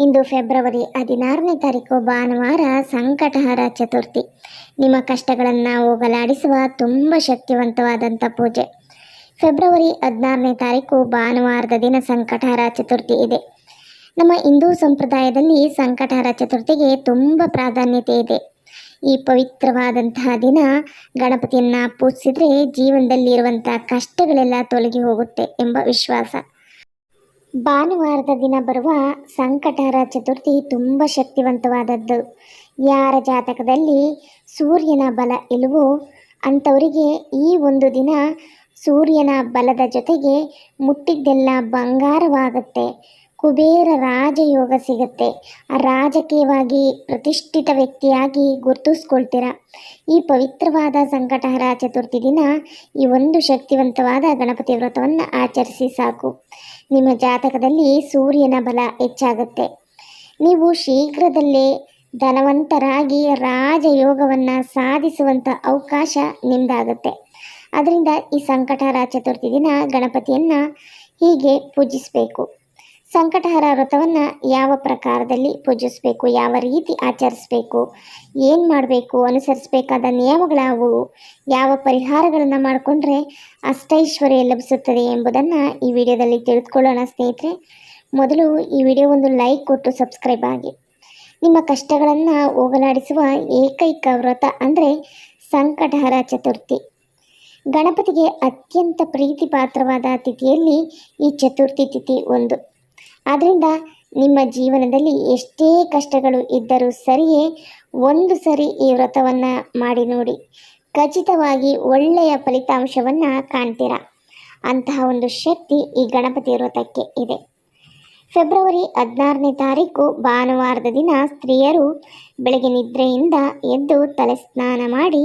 ಇಂದು February ಹದಿನಾರನೇ ತಾರೀಕು ಭಾನುವಾರ ಸಂಕಟಹರ ಚತುರ್ಥಿ. ನಿಮ್ಮ ಕಷ್ಟಗಳನ್ನು ಹೋಗಲಾಡಿಸುವ ತುಂಬ ಶಕ್ತಿವಂತವಾದಂಥ ಪೂಜೆ. ಫೆಬ್ರವರಿ ಹದಿನಾರನೇ ತಾರೀಕು ಭಾನುವಾರದ ದಿನ ಸಂಕಟಹರ ಚತುರ್ಥಿ ಇದೆ. ನಮ್ಮ ಹಿಂದೂ ಸಂಪ್ರದಾಯದಲ್ಲಿ ಸಂಕಟಹರ ಚತುರ್ಥಿಗೆ ತುಂಬ ಪ್ರಾಧಾನ್ಯತೆ ಇದೆ. ಈ ಪವಿತ್ರವಾದಂತಹ ದಿನ ಗಣಪತಿಯನ್ನು ಪೂಜಿಸಿದರೆ ಜೀವನದಲ್ಲಿ ಇರುವಂಥ ಕಷ್ಟಗಳೆಲ್ಲ ತೊಲಗಿ ಹೋಗುತ್ತೆ ಎಂಬ ವಿಶ್ವಾಸ. ಭಾನುವಾರದ ದಿನ ಬರುವ ಸಂಕಟಹರ ಚತುರ್ಥಿ ತುಂಬ ಶಕ್ತಿವಂತವಾದದ್ದು. ಯಾರ ಜಾತಕದಲ್ಲಿ ಸೂರ್ಯನ ಬಲ ಇಲ್ಲವೋ ಅಂಥವರಿಗೆ ಈ ಒಂದು ದಿನ ಸೂರ್ಯನ ಬಲದ ಜೊತೆಗೆ ಮುಟ್ಟಿದ್ದೆಲ್ಲ ಬಂಗಾರವಾಗುತ್ತೆ. ಕುಬೇರ ರಾಜಯೋಗ ಸಿಗುತ್ತೆ. ರಾಜಕೀಯವಾಗಿ ಪ್ರತಿಷ್ಠಿತ ವ್ಯಕ್ತಿಯಾಗಿ ಗುರುತಿಸ್ಕೊಳ್ತೀರ. ಈ ಪವಿತ್ರವಾದ ಸಂಕಟಹರ ಚತುರ್ಥಿ ದಿನ ಈ ಒಂದು ಶಕ್ತಿವಂತವಾದ ಗಣಪತಿ ವ್ರತವನ್ನು ಆಚರಿಸಿ ಸಾಕು. ನಿಮ್ಮ ಜಾತಕದಲ್ಲಿ ಸೂರ್ಯನ ಬಲ ಹೆಚ್ಚಾಗುತ್ತೆ. ನೀವು ಶೀಘ್ರದಲ್ಲೇ ಧನವಂತರಾಗಿ ರಾಜಯೋಗವನ್ನು ಸಾಧಿಸುವಂಥ ಅವಕಾಶ ನಿಮ್ಮದಾಗುತ್ತೆ ಅದರಿಂದ ಈ ಸಂಕಟಹರ ಚತುರ್ಥಿ ದಿನ ಗಣಪತಿಯನ್ನು ಹೀಗೆ ಪೂಜಿಸಬೇಕು. ಸಂಕಟಹರ ವ್ರತವನ್ನು ಯಾವ ಪ್ರಕಾರದಲ್ಲಿ ಪೂಜಿಸಬೇಕು, ಯಾವ ರೀತಿ ಆಚರಿಸಬೇಕು, ಏನು ಮಾಡಬೇಕು, ಅನುಸರಿಸಬೇಕಾದ ನಿಯಮಗಳಾವುವು ಯಾವ ಪರಿಹಾರಗಳನ್ನು ಮಾಡಿಕೊಂಡ್ರೆ ಅಷ್ಟೈಶ್ವರ್ಯ ಲಭಿಸುತ್ತದೆ ಎಂಬುದನ್ನು ಈ ವಿಡಿಯೋದಲ್ಲಿ ತಿಳಿದುಕೊಳ್ಳೋಣ ಸ್ನೇಹಿತರೆ. ಮೊದಲು ಈ ವಿಡಿಯೋ ಒಂದು ಲೈಕ್ ಕೊಟ್ಟು ಸಬ್ಸ್ಕ್ರೈಬ್ ಆಗಿ. ನಿಮ್ಮ ಕಷ್ಟಗಳನ್ನು ಹೋಗಲಾಡಿಸುವ ಏಕೈಕ ವ್ರತ ಅಂದರೆ ಸಂಕಟಹರ ಚತುರ್ಥಿ. ಗಣಪತಿಗೆ ಅತ್ಯಂತ ಪ್ರೀತಿ ಪಾತ್ರವಾದ ತಿಥಿಯಲ್ಲಿ ಈ ಚತುರ್ಥಿ ತಿಥಿ ಒಂದು. ಆದ್ದರಿಂದ ನಿಮ್ಮ ಜೀವನದಲ್ಲಿ ಎಷ್ಟೇ ಕಷ್ಟಗಳು ಇದ್ದರೂ ಸರಿಯೇ ಒಂದು ಸರಿ ಈ ವ್ರತವನ್ನು ಮಾಡಿ ನೋಡಿ. ಖಚಿತವಾಗಿ ಒಳ್ಳೆಯ ಫಲಿತಾಂಶವನ್ನು ಕಾಣ್ತೀರಾ? ಅಂತಹ ಒಂದು ಶಕ್ತಿ ಈ ಗಣಪತಿ ವ್ರತಕ್ಕೆ ಇದೆ. ಫೆಬ್ರವರಿ ಹದಿನಾರನೇ ತಾರೀಕು ಭಾನುವಾರದ ದಿನ ಸ್ತ್ರೀಯರು ಬೆಳಗ್ಗೆ ನಿದ್ರೆಯಿಂದ ಎದ್ದು ತಲೆ ಸ್ನಾನ ಮಾಡಿ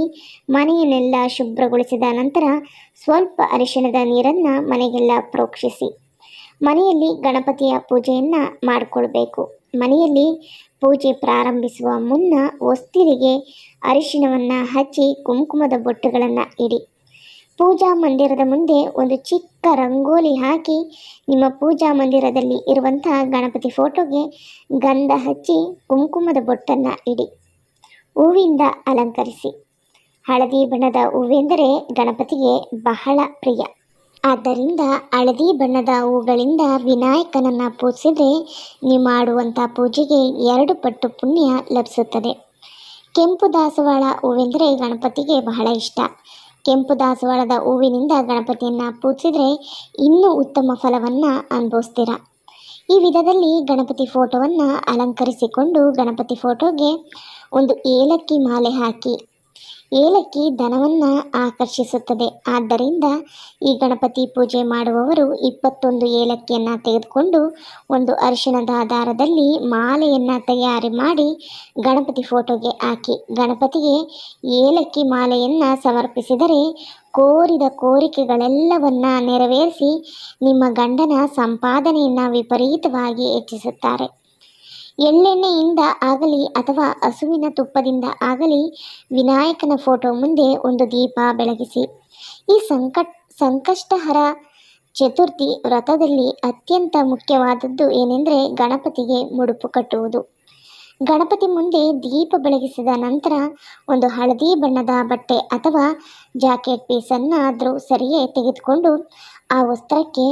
ಮನೆಯನ್ನೆಲ್ಲ ಶುಭ್ರಗೊಳಿಸಿದ ನಂತರ ಸ್ವಲ್ಪ ಅರಿಶಿಣದ ನೀರನ್ನು ಮನೆಗೆಲ್ಲ ಪ್ರೋಕ್ಷಿಸಿ. ಮನೆಯಲ್ಲಿ ಗಣಪತಿಯ ಪೂಜೆಯನ್ನು ಮಾಡಿಕೊಳ್ಬೇಕು. ಮನೆಯಲ್ಲಿ ಪೂಜೆ ಪ್ರಾರಂಭಿಸುವ ಮುನ್ನ ಹೊಸ್ತಿರಿಗೆ ಅರಿಶಿಣವನ್ನು ಹಚ್ಚಿ ಕುಂಕುಮದ ಬೊಟ್ಟುಗಳನ್ನು ಇಡಿ. ಪೂಜಾ ಮಂದಿರದ ಮುಂದೆ ಒಂದು ಚಿಕ್ಕ ರಂಗೋಲಿ ಹಾಕಿ ನಿಮ್ಮ ಪೂಜಾ ಮಂದಿರದಲ್ಲಿ ಇರುವಂತಹ ಗಣಪತಿ ಫೋಟೋಗೆ ಗಂಧ ಹಚ್ಚಿ ಕುಂಕುಮದ ಬೊಟ್ಟನ್ನು ಇಡಿ. ಹೂವಿಂದ ಅಲಂಕರಿಸಿ. ಹಳದಿ ಬಣ್ಣದ ಹೂವೆಂದರೆ ಗಣಪತಿಗೆ ಬಹಳ ಪ್ರಿಯ. ಆದ್ದರಿಂದ ಹಳದಿ ಬಣ್ಣದ ಹೂಗಳಿಂದ ವಿನಾಯಕನನ್ನು ಪೂಜಿಸಿದರೆ ನೀವು ಮಾಡುವಂಥ ಪೂಜೆಗೆ ಎರಡು ಪಟ್ಟು ಪುಣ್ಯ ಲಭಿಸುತ್ತದೆ. ಕೆಂಪು ದಾಸವಾಳ ಹೂವೆಂದರೆ ಗಣಪತಿಗೆ ಬಹಳ ಇಷ್ಟ. ಕೆಂಪು ದಾಸವಾಳದ ಹೂವಿನಿಂದ ಗಣಪತಿಯನ್ನು ಪೂಜಿಸಿದರೆ ಇನ್ನೂ ಉತ್ತಮ ಫಲವನ್ನು ಅನುಭವಿಸ್ತೀರ. ಈ ವಿಧದಲ್ಲಿ ಗಣಪತಿ ಫೋಟೋವನ್ನು ಅಲಂಕರಿಸಿಕೊಂಡು ಗಣಪತಿ ಫೋಟೋಗೆ ಒಂದು ಏಲಕ್ಕಿ ಮಾಲೆ ಹಾಕಿ ಏಲಕ್ಕಿ ಧನವನ್ನು ಆಕರ್ಷಿಸುತ್ತದೆ. ಆದ್ದರಿಂದ ಈ ಗಣಪತಿ ಪೂಜೆ ಮಾಡುವವರು ಇಪ್ಪತ್ತೊಂದು ಏಲಕ್ಕಿಯನ್ನು ತೆಗೆದುಕೊಂಡು ಒಂದು ಅರಿಶಿನದ ಆಧಾರದಲ್ಲಿ ಮಾಲೆಯನ್ನು ತಯಾರಿ ಮಾಡಿ ಗಣಪತಿ ಫೋಟೋಗೆ ಹಾಕಿ, ಗಣಪತಿಗೆ ಏಲಕ್ಕಿ ಮಾಲೆಯನ್ನು ಸಮರ್ಪಿಸಿದರೆ ಕೋರಿದ ಕೋರಿಕೆಗಳೆಲ್ಲವನ್ನ ನೆರವೇರಿಸಿ ನಿಮ್ಮ ಗಂಡನ ಸಂಪಾದನೆಯನ್ನು ವಿಪರೀತವಾಗಿ ಹೆಚ್ಚಿಸುತ್ತಾರೆ. ಎಳ್ಳೆಣ್ಣೆಯಿಂದ ಆಗಲಿ ಅಥವಾ ಹಸುವಿನ ತುಪ್ಪದಿಂದ ಆಗಲಿ ವಿನಾಯಕನ ಫೋಟೋ ಮುಂದೆ ಒಂದು ದೀಪ ಬೆಳಗಿಸಿ. ಈ ಸಂಕಟ್, ಸಂಕಷ್ಟಹರ ಚತುರ್ಥಿ ವ್ರತದಲ್ಲಿ ಅತ್ಯಂತ ಮುಖ್ಯವಾದದ್ದು ಏನೆಂದರೆ ಗಣಪತಿಗೆ ಮುಡುಪು ಕಟ್ಟುವುದು. ಗಣಪತಿ ಮುಂದೆ ದೀಪ ಬೆಳಗಿಸಿದ ನಂತರ ಒಂದು ಹಳದಿ ಬಣ್ಣದ ಬಟ್ಟೆ ಅಥವಾ ಜಾಕೆಟ್ ಪೀಸನ್ನಾದರೂ ಸರಿಯೇ ತೆಗೆದುಕೊಂಡು ಆ ವಸ್ತ್ರಕ್ಕೆ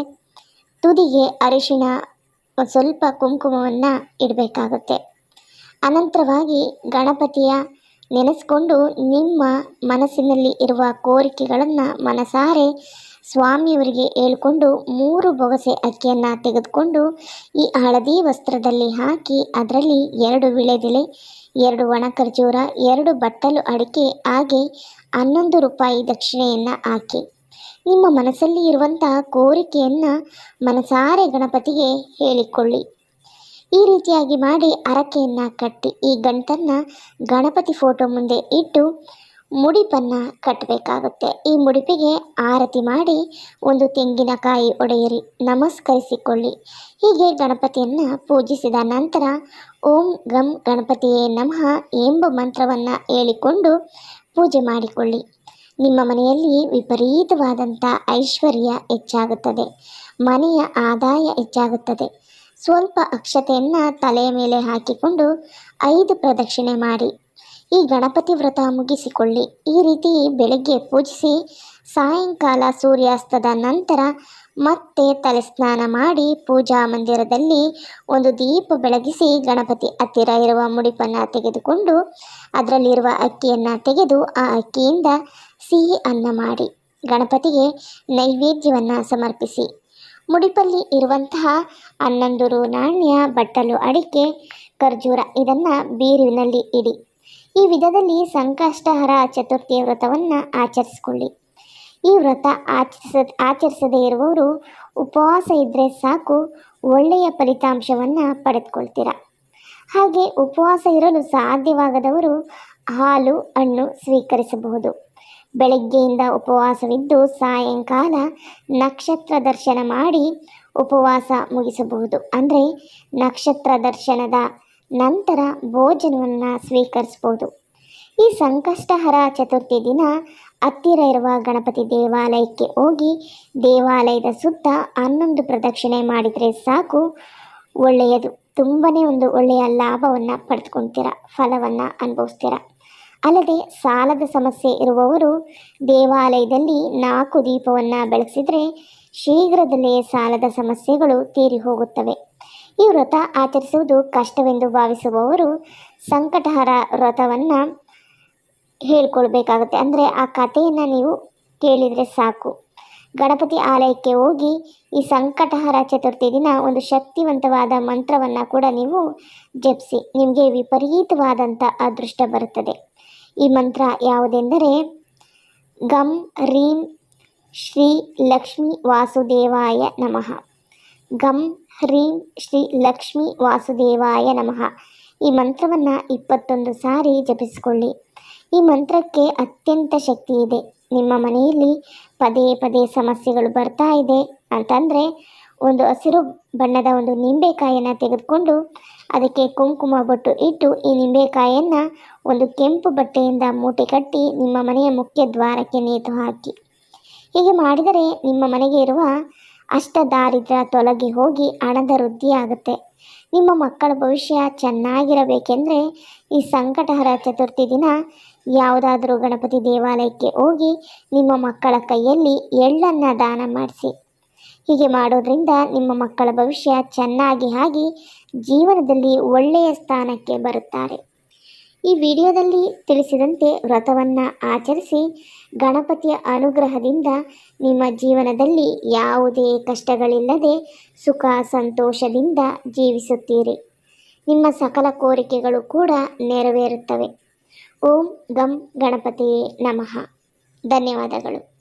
ತುದಿಗೆ ಅರಿಶಿಣ ಸ್ವಲ್ಪ ಕುಂಕುಮವನ್ನು ಇಡಬೇಕಾಗುತ್ತೆ. ಅನಂತರವಾಗಿ ಗಣಪತಿಯ ನೆನೆಸ್ಕೊಂಡು ನಿಮ್ಮ ಮನಸ್ಸಿನಲ್ಲಿ ಇರುವ ಕೋರಿಕೆಗಳನ್ನು ಮನಸಾರೆ ಸ್ವಾಮಿಯವರಿಗೆ ಹೇಳ್ಕೊಂಡು ಮೂರು ಬೊಗಸೆ ಅಕ್ಕಿಯನ್ನು ತೆಗೆದುಕೊಂಡು ಈ ಹಳದಿ ವಸ್ತ್ರದಲ್ಲಿ ಹಾಕಿ ಅದರಲ್ಲಿ ಎರಡು ವಿಳೆದೆಲೆ, ಎರಡು ಒಣ ಖರ್ಜೂರ ಎರಡು ಬಟ್ಟಲು ಅಡಿಕೆ, ಹಾಗೆ ಹನ್ನೊಂದು ರೂಪಾಯಿ ದಕ್ಷಿಣೆಯನ್ನು ಹಾಕಿ. ನಿಮ್ಮ ಮನಸ್ಸಲ್ಲಿ ಇರುವಂತಹ ಕೋರಿಕೆಯನ್ನು ಮನಸಾರೆ ಗಣಪತಿಗೆ ಹೇಳಿಕೊಳ್ಳಿ. ಈ ರೀತಿಯಾಗಿ ಮಾಡಿ ಹರಕೆಯನ್ನು ಕಟ್ಟಿ ಈ ಗಂಟನ್ನು ಗಣಪತಿ ಫೋಟೋ ಮುಂದೆ ಇಟ್ಟು ಮುಡಿಪನ್ನು ಕಟ್ಟಬೇಕಾಗುತ್ತೆ ಈ ಮುಡಿಪಿಗೆ ಆರತಿ ಮಾಡಿ ಒಂದು ತೆಂಗಿನಕಾಯಿ ಒಡೆಯಿರಿ, ನಮಸ್ಕರಿಸಿಕೊಳ್ಳಿ. ಹೀಗೆ ಗಣಪತಿಯನ್ನು ಪೂಜಿಸಿದ ನಂತರ ಓಂ ಗಂ ಗಣಪತಿಯೇ ನಮಃ ಎಂಬ ಮಂತ್ರವನ್ನು ಹೇಳಿಕೊಂಡು ಪೂಜೆ ಮಾಡಿಕೊಳ್ಳಿ. ನಿಮ್ಮ ಮನೆಯಲ್ಲಿ ವಿಪರೀತವಾದಂಥ ಐಶ್ವರ್ಯ ಹೆಚ್ಚಾಗುತ್ತದೆ. ಮನೆಯ ಆದಾಯ ಹೆಚ್ಚಾಗುತ್ತದೆ. ಸ್ವಲ್ಪ ಅಕ್ಷತೆಯನ್ನು ತಲೆಯ ಮೇಲೆ ಹಾಕಿಕೊಂಡು ಐದು ಪ್ರದಕ್ಷಿಣೆ ಮಾಡಿ. ಈ ಗಣಪತಿ ವ್ರತ ಮುಗಿಸಿಕೊಳ್ಳಿ. ಈ ರೀತಿ ಬೆಳಗ್ಗೆ ಪೂಜಿಸಿ ಸಾಯಂಕಾಲ ಸೂರ್ಯಾಸ್ತದ ನಂತರ ಮತ್ತೆ ತಲೆ ಸ್ನಾನ ಮಾಡಿ ಪೂಜಾ ಮಂದಿರದಲ್ಲಿ ಒಂದು ದೀಪ ಬೆಳಗಿಸಿ ಗಣಪತಿ ಹತ್ತಿರ ಇರುವ ಮುಡಿಪನ್ನು ತೆಗೆದುಕೊಂಡು ಅದರಲ್ಲಿರುವ ಅಕ್ಕಿಯನ್ನು ತೆಗೆದು ಆ ಅಕ್ಕಿಯಿಂದ ಸಿಹಿ ಅನ್ನ ಮಾಡಿ ಗಣಪತಿಗೆ ನೈವೇದ್ಯವನ್ನು ಸಮರ್ಪಿಸಿ. ಮುಡಿಪಲ್ಲಿ ಇರುವಂತಹ ಹನ್ನೊಂದು ನಾಣ್ಯ, ಬಟ್ಟಲು, ಅಡಿಕೆ, ಖರ್ಜೂರ ಇದನ್ನು ಬೀರುವಿನಲ್ಲಿ ಇಡಿ. ಈ ವಿಧದಲ್ಲಿ ಸಂಕಷ್ಟಹರ ಚತುರ್ಥಿ ವ್ರತವನ್ನು ಆಚರಿಸಿಕೊಳ್ಳಿ. ಈ ವ್ರತ ಆಚರಿಸ ಆಚರಿಸದೇ ಇರುವವರು ಉಪವಾಸ ಇದ್ದರೆ ಸಾಕು, ಒಳ್ಳೆಯ ಫಲಿತಾಂಶವನ್ನು ಪಡೆದುಕೊಳ್ತೀರ. ಹಾಗೆ ಉಪವಾಸ ಇರಲು ಸಾಧ್ಯವಾಗದವರು ಹಾಲು, ಹಣ್ಣು ಸ್ವೀಕರಿಸಬಹುದು. ಬೆಳಗ್ಗೆಯಿಂದ ಉಪವಾಸವಿದ್ದು ಸಾಯಂಕಾಲ ನಕ್ಷತ್ರ ದರ್ಶನ ಮಾಡಿ ಉಪವಾಸ ಮುಗಿಸಬಹುದು. ಅಂದರೆ ನಕ್ಷತ್ರ ದರ್ಶನದ ನಂತರ ಭೋಜನವನ್ನು ಸ್ವೀಕರಿಸ್ಬೋದು ಈ ಸಂಕಷ್ಟಹರ ಚತುರ್ಥಿ ದಿನ ಹತ್ತಿರ ಇರುವ ಗಣಪತಿ ದೇವಾಲಯಕ್ಕೆ ಹೋಗಿ ದೇವಾಲಯದ ಸುತ್ತ ಹನ್ನೊಂದು ಪ್ರದಕ್ಷಿಣೆ ಮಾಡಿದರೆ ಸಾಕು. ಒಳ್ಳೆಯದು. ತುಂಬಾ ಒಂದು ಒಳ್ಳೆಯ ಲಾಭವನ್ನು ಪಡೆದುಕೊಳ್ತೀರ ಫಲವನ್ನು ಅನುಭವಿಸ್ತೀರ. ಅಲ್ಲದೆ ಸಾಲದ ಸಮಸ್ಯೆ ಇರುವವರು ದೇವಾಲಯದಲ್ಲಿ ನಾಲ್ಕು ದೀಪವನ್ನು ಬೆಳೆಸಿದರೆ ಶೀಘ್ರದಲ್ಲೇ ಸಾಲದ ಸಮಸ್ಯೆಗಳು ತೀರಿ ಹೋಗುತ್ತವೆ. ಈ ವ್ರತ ಆಚರಿಸುವುದು ಕಷ್ಟವೆಂದು ಭಾವಿಸುವವರು ಸಂಕಟಹರ ವ್ರತವನ್ನು ಹೇಳ್ಕೊಳ್ಬೇಕಾಗುತ್ತೆ ಅಂದರೆ ಆ ಕಥೆಯನ್ನು ನೀವು ಕೇಳಿದರೆ ಸಾಕು. ಗಣಪತಿ ಆಲಯಕ್ಕೆ ಹೋಗಿ ಈ ಸಂಕಟಹರ ಚತುರ್ಥಿ ದಿನ ಒಂದು ಶಕ್ತಿವಂತವಾದ ಮಂತ್ರವನ್ನು ಕೂಡ ನೀವು ಜಪಿಸಿ. ನಿಮಗೆ ವಿಪರೀತವಾದಂಥ ಅದೃಷ್ಟ ಬರುತ್ತದೆ. ಈ ಮಂತ್ರ ಯಾವುದೆಂದರೆ, ಗಂ ರೀಂ ಶ್ರೀ ಲಕ್ಷ್ಮೀ ವಾಸುದೇವಾಯ ನಮಃ. ಗಂ ಹ್ರೀಂ ಶ್ರೀ ಲಕ್ಷ್ಮೀ ವಾಸುದೇವಾಯ ನಮಃ. ಈ ಮಂತ್ರವನ್ನು ಇಪ್ಪತ್ತೊಂದು ಸಾರಿ ಜಪಿಸಿಕೊಳ್ಳಿ. ಈ ಮಂತ್ರಕ್ಕೆ ಅತ್ಯಂತ ಶಕ್ತಿ ಇದೆ. ನಿಮ್ಮ ಮನೆಯಲ್ಲಿ ಪದೇ ಪದೇ ಸಮಸ್ಯೆಗಳು ಬರ್ತಾ ಇದೆ. ಅಂತಂದರೆ ಒಂದು ಹಸಿರು ಬಣ್ಣದ ಒಂದು ನಿಂಬೆಕಾಯಿಯನ್ನು ತೆಗೆದುಕೊಂಡು ಅದಕ್ಕೆ ಕುಂಕುಮ ಬೊಟ್ಟು ಇಟ್ಟು ಈ ನಿಂಬೆಕಾಯಿಯನ್ನು ಒಂದು ಕೆಂಪು ಬಟ್ಟೆಯಿಂದ ಮೂಟೆ ಕಟ್ಟಿ ನಿಮ್ಮ ಮನೆಯ ಮುಖ್ಯ ದ್ವಾರಕ್ಕೆ ನೇತು ಹಾಕಿ. ಹೀಗೆ ಮಾಡಿದರೆ ನಿಮ್ಮ ಮನೆಗೆ ಇರುವ ಅಷ್ಟ ದಾರಿದ್ರ ತೊಲಗಿ ಹೋಗಿ ಹಣದ ವೃದ್ಧಿಯಾಗುತ್ತೆ ನಿಮ್ಮ ಮಕ್ಕಳ ಭವಿಷ್ಯ ಚೆನ್ನಾಗಿರಬೇಕೆಂದರೆ ಈ ಸಂಕಟಹರ ಚತುರ್ಥಿ ದಿನ ಯಾವುದಾದರೂ ಗಣಪತಿ ದೇವಾಲಯಕ್ಕೆ ಹೋಗಿ ನಿಮ್ಮ ಮಕ್ಕಳ ಕೈಯಲ್ಲಿ ಎಳ್ಳನ್ನು ದಾನ ಮಾಡಿಸಿ. ಹೀಗೆ ಮಾಡೋದ್ರಿಂದ ನಿಮ್ಮ ಮಕ್ಕಳ ಭವಿಷ್ಯ ಚೆನ್ನಾಗಿ ಆಗಿ ಜೀವನದಲ್ಲಿ ಒಳ್ಳೆಯ ಸ್ಥಾನಕ್ಕೆ ಬರುತ್ತಾರೆ. ಈ ವಿಡಿಯೋದಲ್ಲಿ ತಿಳಿಸಿದಂತೆ ವ್ರತವನ್ನು ಆಚರಿಸಿ ಗಣಪತಿಯ ಅನುಗ್ರಹದಿಂದ ನಿಮ್ಮ ಜೀವನದಲ್ಲಿ ಯಾವುದೇ ಕಷ್ಟಗಳಿಲ್ಲದೆ ಸುಖ ಸಂತೋಷದಿಂದ ಜೀವಿಸುತ್ತೀರಿ. ನಿಮ್ಮ ಸಕಲ ಕೋರಿಕೆಗಳು ಕೂಡ ನೆರವೇರುತ್ತವೆ. ಓಂ ಗಂ ಗಣಪತಿ ನಮಃ. ಧನ್ಯವಾದಗಳು.